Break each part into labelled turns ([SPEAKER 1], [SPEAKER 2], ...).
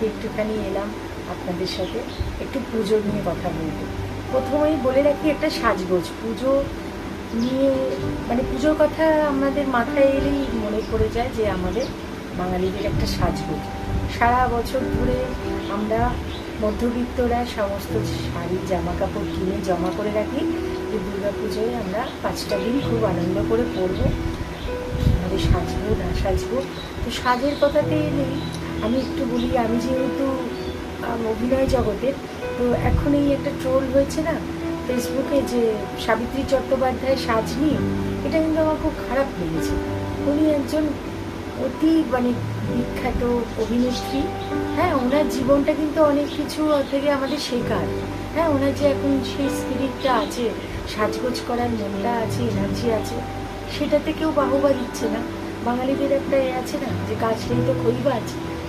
[SPEAKER 1] আজকে একটুখানি এলাম আপনাদের সাথে, একটু পুজো নিয়ে কথা বলব। প্রথমেই বলে রাখি, একটা সাজগোজ। পুজো নিয়ে মানে পুজোর কথা আমাদের মাথায় এলেই মনে পড়ে যায় যে আমাদের বাঙালিদের একটা সাজগোজ। সারা বছর ধরে আমরা মধ্যবিত্তরা সমস্ত শাড়ি জামা কাপড় কিনে জমা করে রাখি যে দুর্গা পুজোয় আমরা পাঁচটা দিন খুব আনন্দ করে পরবো আমাদের সাজবো না সাজবো তো সাজের কথাতে এলেই আমি একটু বলি, আমি যেহেতু অভিনয় জগতের তো এখন এই একটা ট্রোল হয়েছে না ফেসবুকে যে সাবিত্রী চট্টোপাধ্যায় সাজ নিয়ে এটা কিন্তু আমার খুব খারাপ লেগেছে। উনি একজন অতি মানে বিখ্যাত অভিনেত্রী। হ্যাঁ ওনার জীবনটা কিন্তু অনেক কিছু থেকে আমাদের শেখার হ্যাঁ ওনার যে এখন সেই স্পিরিটটা আছে, সাজগোজ করার মনটা আছে এনার্জি আছে, সেটাতে কেউ বাহবা দিচ্ছে না। বাঙালিদের একটা এ আছে না, যে কাজ নেই তো খইবাজ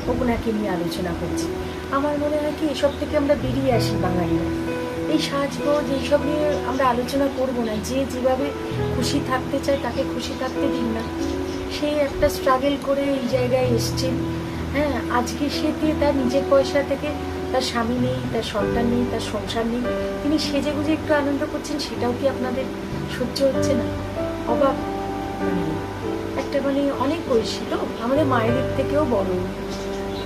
[SPEAKER 1] ওনাকে নিয়ে আলোচনা করছি। আমার মনে হয় কি, এসব থেকে আমরা বেরিয়ে আসি বাঙালিরা এই সাজগোজ, এইসব নিয়ে আমরা আলোচনা করব না। যে যেভাবে খুশি থাকতে চায়, তাকে খুশি থাকতে দিন না। সে একটা স্ট্রাগল করে এই জায়গায় এসছে। হ্যাঁ আজকে সে দিয়ে তার নিজের পয়সা থেকে তার স্বামী নেই, তার সন্তান নেই, তার সংসার নেই। তিনি সেজে গুজে একটু আনন্দ করছেন, সেটাও কি আপনাদের সহ্য হচ্ছে না? অবাক। একটা মানে অনেক বয়সী তো, আমাদের মায়ের থেকেও বড়।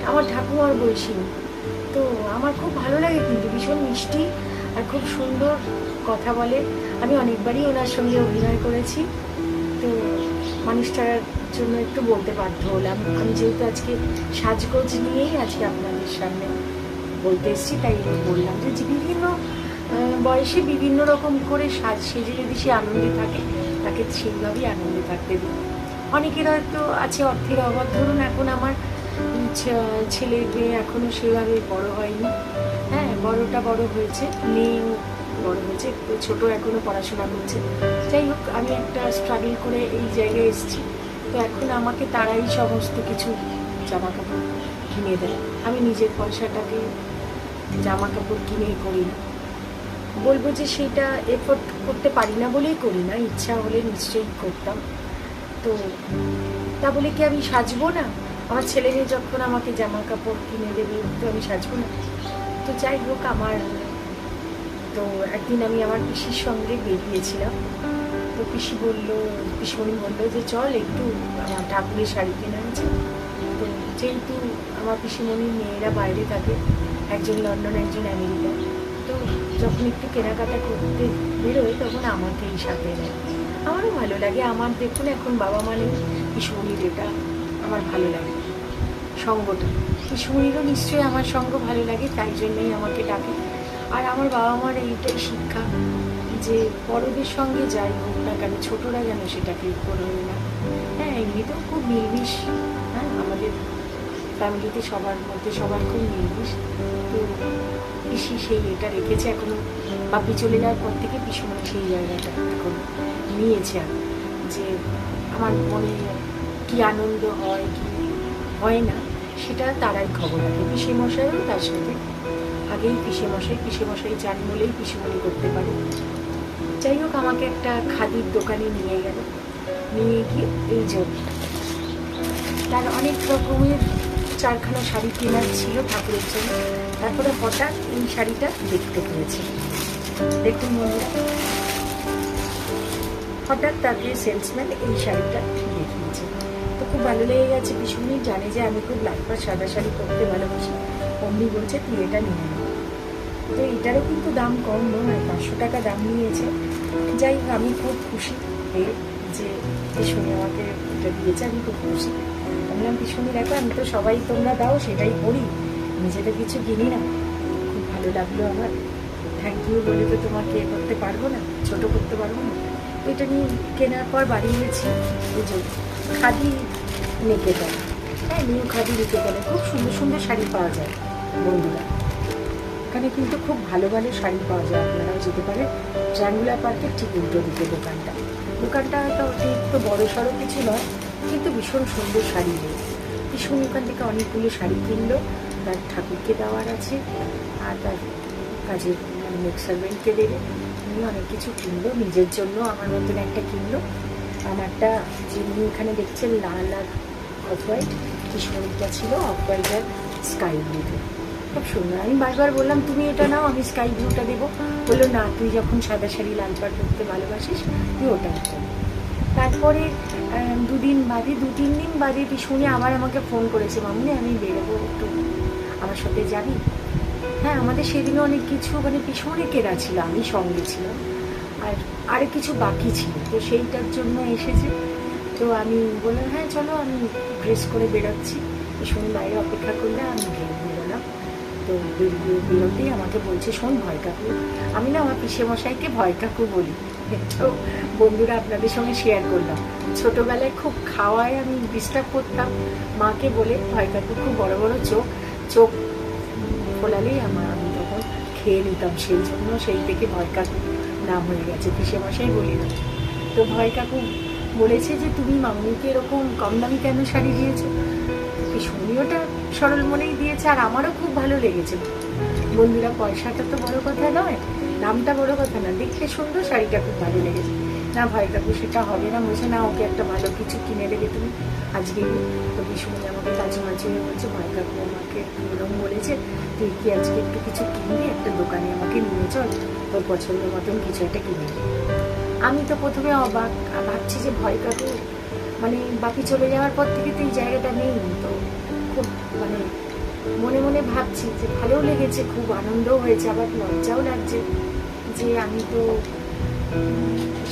[SPEAKER 1] আমার ঠাকুমার বয়সী তো আমার খুব ভালো লাগে কিন্তু, ভীষণ মিষ্টি আর খুব সুন্দর কথা বলে। আমি অনেকবারই ওনার সঙ্গে অভিনয় করেছি। তো মানুষটার জন্য একটু বলতে বাধ্য হলাম। আমি যেহেতু আজকে সাজগোজ নিয়েই আজকে আপনাদের সামনে বলতে এসেছি, তাই বললাম যে যে বিভিন্ন বয়সে বিভিন্ন রকম করে সাজ সেজে যদি সে আনন্দে থাকে, তাকে সেইভাবেই আনন্দে থাকতে দিই। অনেকের হয়তো আছে অর্থের অভাব। ধরুন এখন আমার উম, ছে- ছেলে মেয়ে এখনও সেভাবে বড় হয়নি। হ্যাঁ বড়টা বড় হয়েছে মেয়েও বড় হয়েছে ছোট এখনও পড়াশোনা করছে। যাই হোক আমি একটা স্ট্রাগল করে এই জায়গায় এসেছি। তো এখন আমাকে তারাই সমস্ত কিছু জামা কাপড় কিনে দেয়। আমি নিজের পয়সাটাকে জামা কাপড় কিনেই করি না। বলব যে সেটা এফোর্ট করতে পারি না বলেই করি না ইচ্ছা হলে নিশ্চয়ই করতাম। তো তা বলে কি আমি সাজবো না? আমার ছেলে মেয়ে যখন আমাকে জামা কাপড় কিনে দেবে, তো আমি সাজবো না। তো যাই হোক আমার, তো একদিন আমি আমার পিসির সঙ্গে বেরিয়েছিলাম তো পিসি বলল, পিসমণি বলল যে, চল একটু আমার ঠাকুরের শাড়ি কেনা আছে তো যেহেতু আমার পিসিমণির মেয়েরা বাইরে থাকে, একজন লন্ডন, একজন আমেরিকা, তো যখন একটু কেনাকাটা করতে বেরোয় তখন আমাকেই সাথে নেয় আমারও ভালো লাগে। আমার দেখুন এখন বাবা মানে পিসমণির এটা আমার ভালো লাগে। সঙ্গটা পিসমণিরও নিশ্চয়ই আমার সঙ্গ ভালো লাগে, তাই জন্যই আমাকে ডাকে। আর আমার বাবা মার এইটাই শিক্ষা যে বড়দের সঙ্গে যাই হোক না কেন, ছোটরা যেন সেটাকে করবে না। হ্যাঁ এমনিতেও খুব নির্বিষ। হ্যাঁ আমাদের ফ্যামিলিতে সবার মধ্যে সবার খুব নির্বিষ। তো পিসি সেই এটা রেখেছে এখনও। বাপি চলে যাওয়ার পর থেকে পিসমণি সেই জায়গাটা এখন নিয়েছে যে আমার মনে কি আনন্দ হয়, কি হয় না, সেটা তারাই খবর রাখে পিসে মশাইও তার সাথে আগেই পিসে মশাই পিসে মশাই জান বলেই পিসেমণি করতে পারে। যাই হোক, আমাকে একটা খাদির দোকানে নিয়ে গেল। নিয়ে গিয়ে এই জন্য তার অনেক রকমের চারখানা শাড়ি কেনার ছিল ঠাকুরের জন্য। তারপরে হঠাৎ এই শাড়িটা দেখতে পেয়েছে। দেখুন হঠাৎ তাকে সেলসম্যান এই শাড়িটা খুব ভালো লেগে গেছে। ভীষণই জানে যে আমি খুব লাল পাড় সাদা শাড়ি পরতে ভালোবাসি। অমনি বলছে, তুই এটা নিয়ে নে। তো এটারও কিন্তু দাম কম নয় পাঁচশো টাকা দাম নিয়েছে। যাই আমি খুব খুশি যে পিছনে আমাকে এটা দিয়েছে, আমি খুব খুশি। বললাম, পিছনে দেখো, আমি তো সবাই তোমরা দাও, সেটাই পড়ি নিজেদের কিছু কিনি না, খুব ভালো লাগল আমার। থ্যাংক ইউ বলে তো তোমাকে করতে পারব না, ছোট করতে পারব না। এটা নিয়ে কেনার পর বাড়ি গেছি। খাদি নিকেতন হ্যাঁ নিউ খাদি নিকেতনে খুব সুন্দর সুন্দর শাড়ি পাওয়া যায় বন্ধুরা। এখানে কিন্তু খুব ভালো ভালো শাড়ি পাওয়া যায়, আপনারাও যেতে পারেন। ট্রাঙ্গুলার পার্কের ঠিক উল্টো দিকে দোকানটা। দোকানটা হয়তো অতিরিক্ত বড় সড়ো কিছু নয়, কিন্তু ভীষণ সুন্দর শাড়ি নেই। ভীষণ ওখান থেকে অনেকগুলো শাড়ি কিনলো, তার ঠাকুরকে দেওয়ার আছে, আর তার কাজের মানে মেক সার্ভেন্টকে দেবে। উনি অনেক কিছু কিনলো, নিজের জন্য আমার মতন একটা কিনলো। আমারটা যিনি এখানে দেখছেন, লাল আর অফ হোয়াইট কৃষ্ণরিটা ছিল অফ হোয়াইট স্কাই ব্লুতে। খুব সুন্দর। আমি বারবার বললাম, তুমি এটা নাও, আমি স্কাই ব্লুটা দেবো। বলল, না, তুই যখন সাদা শাড়ি, লাল পাড় পরতে ভালোবাসিস, তুই ওটা তারপরে দুদিন বাদে, দু তিন দিন বাদে পিছনে আবার আমাকে ফোন করেছে, মামনি, আমি বেরোবো একটু। আমার সাথে যাবি? হ্যাঁ আমাদের সেদিনও অনেক কিছু মানে পিছনে কেনা ছিল, আমি সঙ্গে ছিলাম। আর আরও কিছু বাকি ছিল। তো সেইটার জন্য এসেছে। তো আমি বললাম হ্যাঁ চলো, আমি ড্রেস করে বেরোচ্ছি। পিছনে বাইরে অপেক্ষা করলে আমি বের- বেরোলাম তো বেরোতেই আমাকে বলছে, শোন, ভয় কাকু, আমি না আমার পিসে মশাইকে ভয় কাকু বলি। তো বন্ধুরা আপনাদের সঙ্গে শেয়ার করলাম। ছোটোবেলায় খুব খাওয়ায় আমি ডিস্টার্ব করতাম। মাকে বলে, ভয় কাকু, খুব বড় বড় চোখ। চোখ ফোলালেই আমার আমি তখন খেয়ে নিতাম সেই জন্য সেই থেকে ভয় কাকু নাম হয়ে গেছে। পিসে মশাই বলি না তো ভয় কাকু বলেছে যে তুমি মামনিকে এরকম কম দামি কেন শাড়ি দিয়েছ? পিসুনিওটা সরল মনেই দিয়েছে আর আমারও খুব ভালো লেগেছে। বন্ধুরা, পয়সাটা তো বড় কথা নয় দামটা বড় কথা না, দেখতে সুন্দর শাড়িটা খুব ভালো লেগেছে। না ভাই কাকু, সেটা হবে না, বলছে, না, ওকে একটা ভালো কিছু কিনে দেবে তুমি। আজকে তো বিশুমনি আমাকে কাছে মাঝে বলছে, ভাই কাকু, আমাকে এরকম বলেছে, তুই কি আজকে একটু কিছু কিনবি একটা দোকানে আমাকে নিয়ে চল, তোর পছন্দ মতন কিছু একটা কিনে। আমি তো প্রথমে অবাক ভাবছি যে ভয় কাকু মানে বাকি চলে যাওয়ার পর থেকে তো এই জায়গাটা নেই তো। খুব মানে মনে মনে ভাবছি যে ভালোও লেগেছে, খুব আনন্দও হয়েছে, আবার লজ্জাও লাগছে যে আমি তো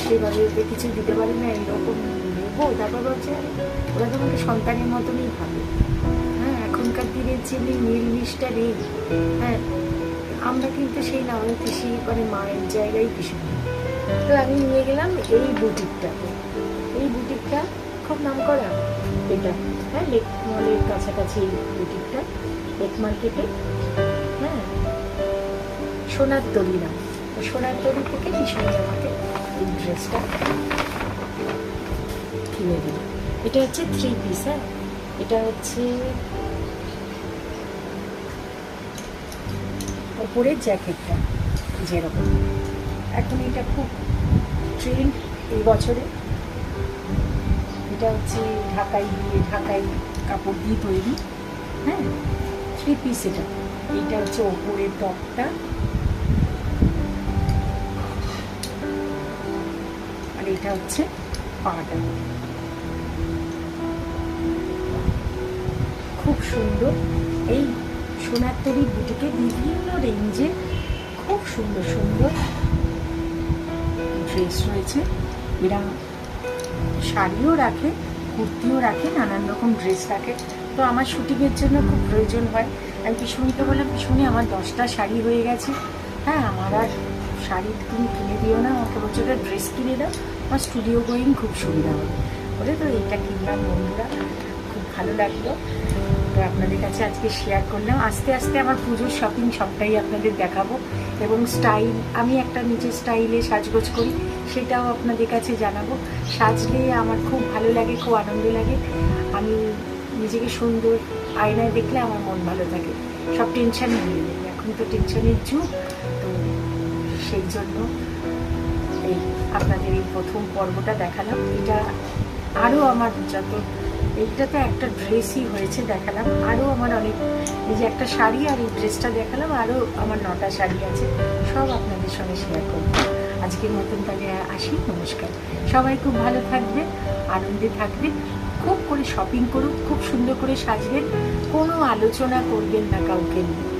[SPEAKER 1] সেভাবে ওদের কিছু দিতে পারি না এরকম নেব। তারপর ভাবছি ওরা তো আমাকে সন্তানের মতনই ভাবে। হ্যাঁ এখনকার দিনের যে নির্মিষটা নেই হ্যাঁ আমরা কিন্তু সেই না আমাদের কৃষি মানে মায়ের জায়গায় কৃষি তো আমি নিয়ে গেলাম এই বুটিকটাকে এই বুটিকটা খুব নাম করা। এটা হ্যাঁ লেক মলের কাছাকাছি এই বুটিকটা, লেক মার্কেটে। হ্যাঁ সোনার তরি নাম সোনার তরি থেকে ভীষণ আমাকে এই ড্রেসটা কিনে দিল এটা হচ্ছে থ্রি পিস হ্যাঁ? এটা হচ্ছে ওপরের জ্যাকেটটা যেরকম। এখন এটা খুব ট্রেন্ড এই বছরে। এটা হচ্ছে ঢাকাই দিয়ে ঢাকাই কাপড় দিয়ে তৈরি। হ্যাঁ থ্রি পিস এটা। এইটা হচ্ছে ওপরের টপটা। আর এটা হচ্ছে পাটা খুব সুন্দর। এই সোনার তরী বুটিকে বিভিন্ন রেঞ্জে খুব সুন্দর সুন্দর ড্রেস রয়েছে। এরা শাড়িও রাখে, কুর্তিও রাখে, নানান রকম ড্রেস রাখে। তো আমার শুটিংয়ের জন্য খুব প্রয়োজন হয়। আমি পিছুনিকে বললাম পিছুনি আমার দশটা শাড়ি হয়ে গেছে। হ্যাঁ আমার আর শাড়ি তুমি কিনে দিও না, আমাকে বলছো ওটা ড্রেস কিনে দাও। আমার স্টুডিও গোয়িং খুব সুবিধা হবে। বলে, তো এইটা কিনলাম বন্ধুরা, খুব ভালো লাগল। তো আপনাদের কাছে আজকে শেয়ার করলাম। আস্তে আস্তে আমার পুজোর শপিং সবটাই আপনাদের দেখাবো এবং স্টাইল আমি একটা নিজের স্টাইলে সাজগোজ করি, সেটাও আপনাদের কাছে জানাব। সাজলে আমার খুব ভালো লাগে, খুব আনন্দ লাগে। আমি নিজেকে সুন্দর আয়নায় দেখলে আমার মন ভালো থাকে। সব টেনশন যাই। এখন তো টেনশনের যুগ, তো সেই জন্য এই আপনাদের এই প্রথম পর্বটা দেখালাম। এটা আরও আমার যত এইটা তো একটা ড্রেসই হয়েছে, দেখালাম। আরও আমার অনেক, এই যে একটা শাড়ি আর এই ড্রেসটা দেখালাম আরও আমার নটা শাড়ি আছে, সব আপনাদের সঙ্গে শেয়ার করব। আজকের মতন তাহলে আসি, নমস্কার। সবাই খুব ভালো থাকবে আনন্দে থাকবে খুব করে শপিং করুন, খুব সুন্দর করে সাজবেন, কোনো আলোচনা করবেন না কাউকে নিয়ে।